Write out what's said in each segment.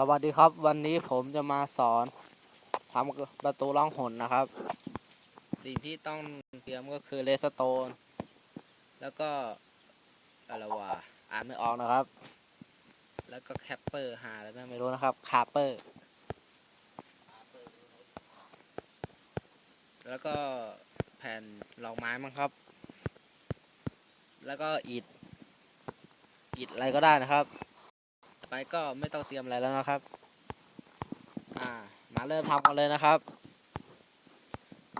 สวัสดีครับ วันนี้ผมจะมาสอนทำประตูล่องหนนะครับ สิ่งที่ต้องเตรียมก็คือเลสโตน แล้วก็อะไรวะอ่านไม่ออกนะครับ แล้วก็แคปเปอร์หาอะไรไม่รู้นะครับคาเปอร์ แล้วก็แผ่นรองไม้มั้งครับ แล้วก็อิฐอิฐอะไรก็ได้นะครับ ก็ไม่ต้องเตรียมอะไรแล้วนะครับ อ่า มาเริ่มทำกันเลยนะครับ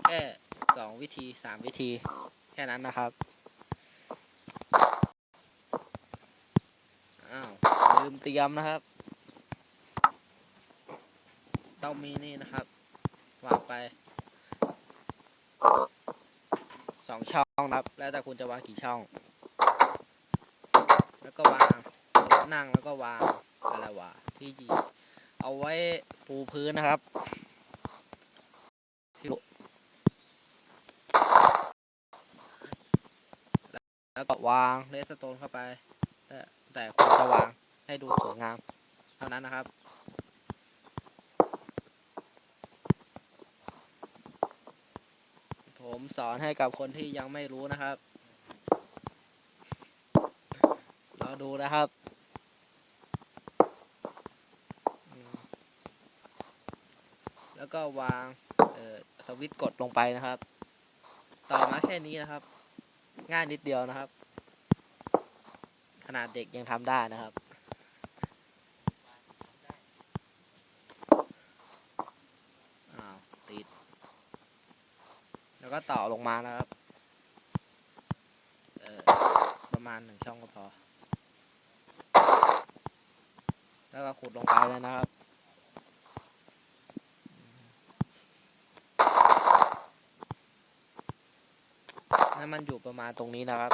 แค่สองวิธีสามวิธี แค่นั้นนะครับ อ้าว ลืมเตรียมนะครับ ต้องมีนี่นะครับ วางไปสองช่องนะครับ แล้วแต่คุณจะวางกี่ช่อง แล้วก็วางนั่งแล้วก็วาง อะไรวะที่จีเอาไว้ปูพื้นนะครับแล้วก็วางเลสโตนเข้าไป แต่คุณจะวางให้ดูสวยงาม เท่านั้นนะครับผมสอนให้กับคนที่ยังไม่รู้นะครับ เราดูนะครับอืม แล้วก็วางสวิตช์กดลงไปนะครับ ต่อมาแค่นี้นะครับ ง่ายนิดเดียวนะครับ ขนาดเด็กยังทำได้นะครับติด แล้วก็ต่อลงมานะครับประมาณหนึ่งช่องก็พอ แล้วก็ขุดลงไปเลยนะครับ ให้มันอยู่ประมาณตรงนี้นะครับ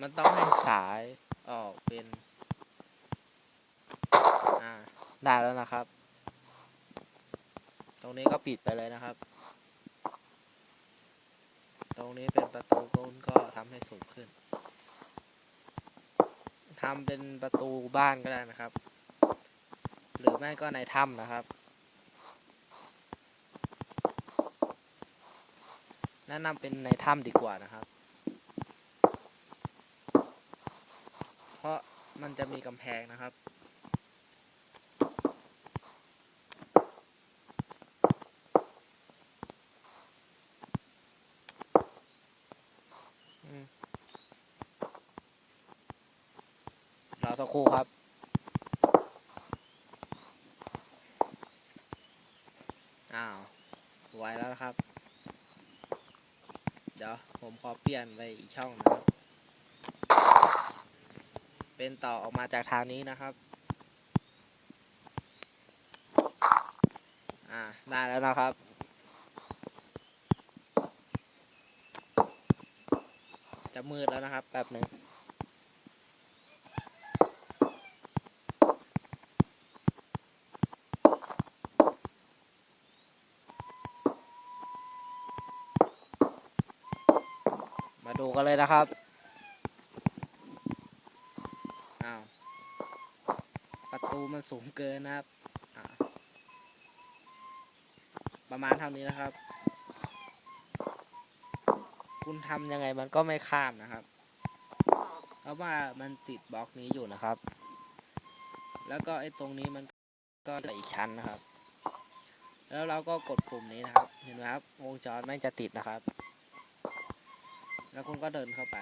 มันต้องให้สายออกเป็น อ่า ได้แล้วนะครับ ตรงนี้ก็ปิดไปเลยนะครับตรงนี้เป็นประตูคุณก็ทำให้สูงขึ้น ทำเป็นประตูบ้านก็ได้นะครับ หรือไม่ก็ในถ้ำนะครับ แนะนำเป็นในถ้ำดีกว่านะครับ เพราะมันจะมีกำแพงนะครับ รอสักครู่ครับอ้าวสวยแล้วนะครับ เดี๋ยวผมขอเปลี่ยนไปอีกช่องนะครับ เป็นต่อออกมาจากทางนี้นะครับอ่าได้แล้วนะครับจะมืดแล้วนะครับแป๊บหนึ่ง มาดูกันเลยนะครับ อ้าว ประตูมันสูงเกินนะครับ ประมาณเท่านี้นะครับ คุณทำยังไงมันก็ไม่ข้ามนะครับเพราะว่ามันติดบล็อกนี้อยู่นะครับ แล้วก็ไอ้ตรงนี้มันก็จะอีกชั้นนะครับ แล้วเราก็กดปุ่มนี้นะครับ เห็นไหมครับ วงจรไม่จะติดนะครับ แล้วคุณก็เดินเข้าไป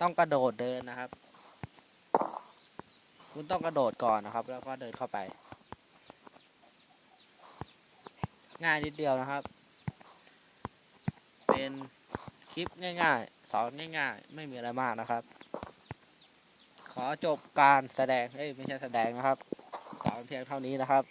ต้องกระโดดเดินนะครับ คุณต้องกระโดดก่อนนะครับ แล้วก็เดินเข้าไป ง่ายนิดเดียวนะครับ เป็นคลิปง่ายๆ สอนง่ายๆ ไม่มีอะไรมากนะครับ ขอจบการแสดงเอ้ยไม่ใช่แสดงนะครับ สอนเพียงเท่านี้นะครับ